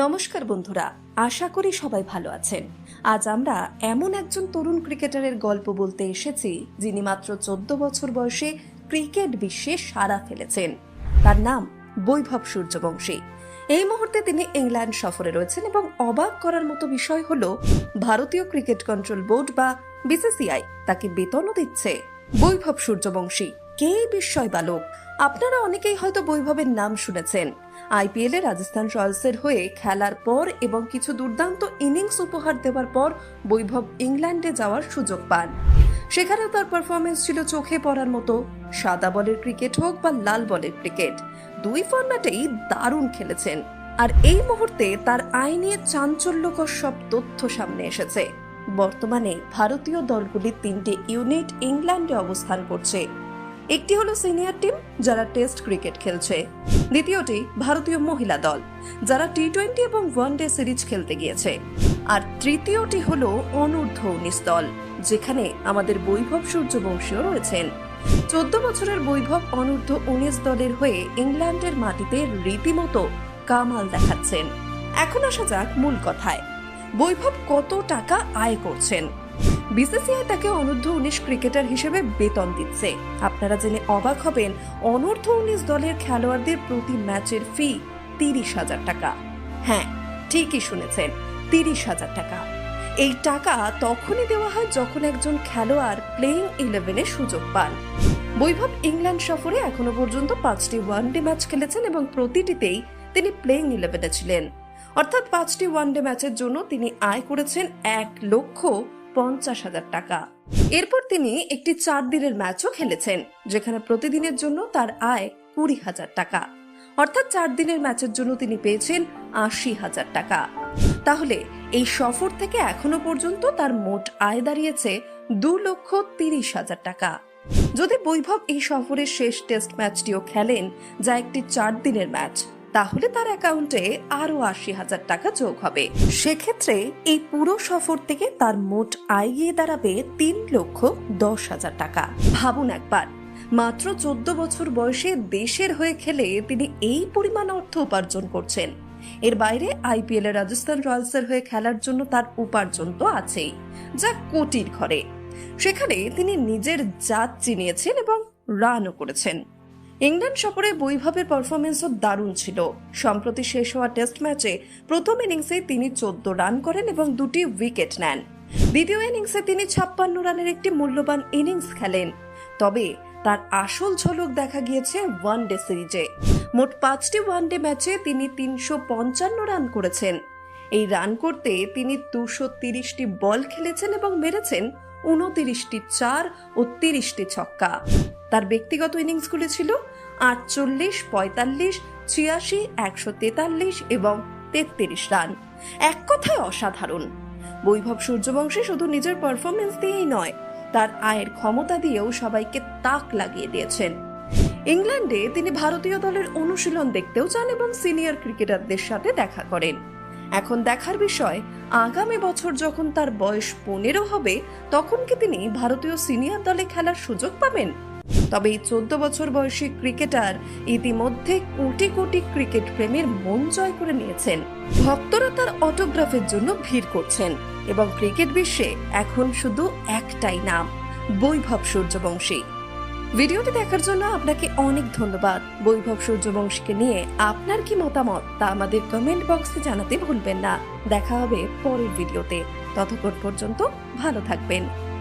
নমস্কার বন্ধুরা, আশা করি সবাই ভালো আছেন। আজ আমরা এমন একজন তরুণ ক্রিকেটারের গল্প বলতে এসেছি, যিনি মাত্র চোদ্দ বছর বয়সে ক্রিকেট বিশ্বে সাড়া ফেলেছেন। তার নাম বৈভব সূর্যবংশী। এই মুহূর্তে তিনি ইংল্যান্ড সফরে রয়েছেন এবং অবাক করার মতো বিষয় হল, ভারতীয় ক্রিকেট কন্ট্রোল বোর্ড বা বিসিসিআই তাকে বেতনও দিচ্ছে। বৈভব সূর্যবংশী, কে বিস্ময় বালক আপনারা অনেকেই হয়তো বৈভবের নাম শুনেছেন। আইপিএলে রাজস্থান রয়্যালসের হয়ে খেলার পর এবং কিছু দুর্দান্ত ইনিংস উপহার দেওয়ার পর বৈভব ইংল্যান্ডে যাওয়ার সুযোগ পান। সেখানেও তার পারফরমেন্স ছিল চোখে পড়ার মতো। সাদা বলের ক্রিকেট হোক বা লাল বলের ক্রিকেট, দুই ফর্ম্যাটেই দারুণ খেলেছেন। আর এই মুহূর্তে তার আয় নিয়ে চাঞ্চল্যকর সব তথ্য সামনে এসেছে। বর্তমানে ভারতীয় দলগুলির তিনটে ইউনিট ইংল্যান্ডে অবস্থান করছে। একটি হলো সিনিয়র টিম, যারা টেস্ট ক্রিকেট খেলছে। দ্বিতীয়টি ভারতীয় মহিলা দল, যারা টি টোয়েন্টি এবং ওয়ানডে সিরিজ খেলতে গিয়েছে। আর তৃতীয়টি হলো অনূর্ধ্ব উনিশ দল, যেখানে আমাদের বৈভব সূর্যবংশীও রয়েছেন। চোদ্দ বছরের বৈভব অনূর্ধ্ব উনিশ দলের হয়ে ইংল্যান্ডের মাটিতে রীতিমতো কামাল দেখাচ্ছেন। এখন আসা যাক মূল কথায়। বৈভব কত টাকা আয় করছেন? বিসিসিআই তাকে অনূর্ধ্ব উনিশ ক্রিকেটার হিসেবে বেতন দিচ্ছে। আপনারা জেনে অবাক হবেন, অনূর্ধ্ব উনিশ দলের খেলোয়াড়দের প্রতি ম্যাচের ফি তিরিশ হাজার টাকা। হ্যাঁ ঠিকই শুনেছেন, তিরিশ হাজার টাকা। এই টাকা তখনই দেওয়া হয় যখন একজন খেলোয়াড় প্লেইং ইলেভেনে সুযোগ পান। বৈভব ইংল্যান্ড সফরে এখনও পর্যন্ত পাঁচটি ওয়ানডে ম্যাচ খেলেছেন এবং প্রতিটিতেই তিনি প্লেইং ইলেভেনে ছিলেন। অর্থাৎ পাঁচটি ওয়ানডে ম্যাচের জন্য তিনি আয় করেছেন এক লক্ষ পঞ্চাশ হাজার টাকা। এরপর তিনি একটি চার দিনের ম্যাচও খেলেছেন, যেখানে প্রতিদিনের জন্য তার আয় কুড়ি হাজার টাকা। অর্থাৎ চার দিনের ম্যাচের জন্য তিনি পেয়েছেন আশি হাজার টাকা। তাহলে এই সফর থেকে এখনও পর্যন্ত তার মোট আয় দাঁড়িয়েছে দু লক্ষ তিরিশ হাজার টাকা। যদি বৈভব এই সফরের শেষ টেস্ট ম্যাচটিও খেলেন, যা একটি চার দিনের ম্যাচ তাহলে তার অ্যাকাউন্টে আরও আশি হাজার টাকা যোগ হবে। সেক্ষেত্রে এই পুরো সফর থেকে তার মোট আয় গিয়ে দাঁড়াবে তিন লক্ষ দশ হাজার টাকা। ভাবুন একবার, মাত্র চোদ্দ বছর বয়সে দেশের হয়ে খেলে তিনি এই পরিমাণ অর্থ উপার্জন করছেন। এর বাইরে আইপিএল এ রাজস্থান রয়্যালসের হয়ে খেলার জন্য তার উপার্জন তো আছেই, যা কোটির ঘরে। সেখানে তিনি নিজের জাত চিনিয়েছেন এবং রানও করেছেন। ইংল্যান্ড সফরে বৈভবের পারফরমেন্সও দারুণ ছিল। সম্প্রতি শেষ হওয়া টেস্ট ম্যাচে প্রথম ইনিংসে তিনি চোদ্দ রান করেন এবং দুটি উইকেট নেন। দ্বিতীয় ইনিংসে তিনি ছাপ্পান্ন রানের একটি মূল্যবান ইনিংস খেলেন। তবে তার আসল ঝলক দেখা গিয়েছে ওয়ানডে সিরিজে মোট পাঁচটি ওয়ানডে ম্যাচে তিনি তিনশো পঞ্চান্ন রান করেছেন। এই রান করতে তিনি দুশো তিরিশটি বল খেলেছেন এবং মেরেছেন উনতিরিশটি চার ও তিরিশটি ছক্কা। তার ব্যক্তিগত ইনিংসগুলি ছিল আটচল্লিশ, পঁয়তাল্লিশ, ছিয়াশি, একশো তেতাল্লিশ এবং তেত্রিশ রান। এক কথায় অসাধারণ। বৈভব সূর্যবংশী শুধু নিজের পারফরমেন্স দিয়েই নয়, তার আয়ের ক্ষমতা দিয়েও সবাইকে তাক লাগিয়ে দিয়েছেন। ইংল্যান্ডে তিনি ভারতীয় দলের অনুশীলন দেখতেও যান এবং সিনিয়র ক্রিকেটারদের সাথে দেখা করেন। এখন দেখার বিষয়, আগামী বছর যখন তার বয়স পনেরো হবে, তখন কি তিনি ভারতীয় সিনিয়র দলে খেলার সুযোগ পাবেন? তবে এই চোদ্দ বছর বয়সী ক্রিকেটার ইতিমধ্যে কোটি কোটি ক্রিকেট প্রেমীর মন জয় করে নিয়েছেন। ভক্তরা তার অটোগ্রাফের জন্য ভিড় করছেন এবং ক্রিকেট বিশ্বে এখন শুধু একটাই নাম, বৈভব সূর্যবংশী। ভিডিওটি দেখার জন্য আপনাকে অনেক ধন্যবাদ। বৈভব সূর্যবংশীকে নিয়ে আপনার কি মতামত তা আমাদের কমেন্ট বক্সে জানাতে ভুলবেন না। দেখা হবে পরের ভিডিওতে। ততক্ষণ পর্যন্ত ভালো থাকবেন।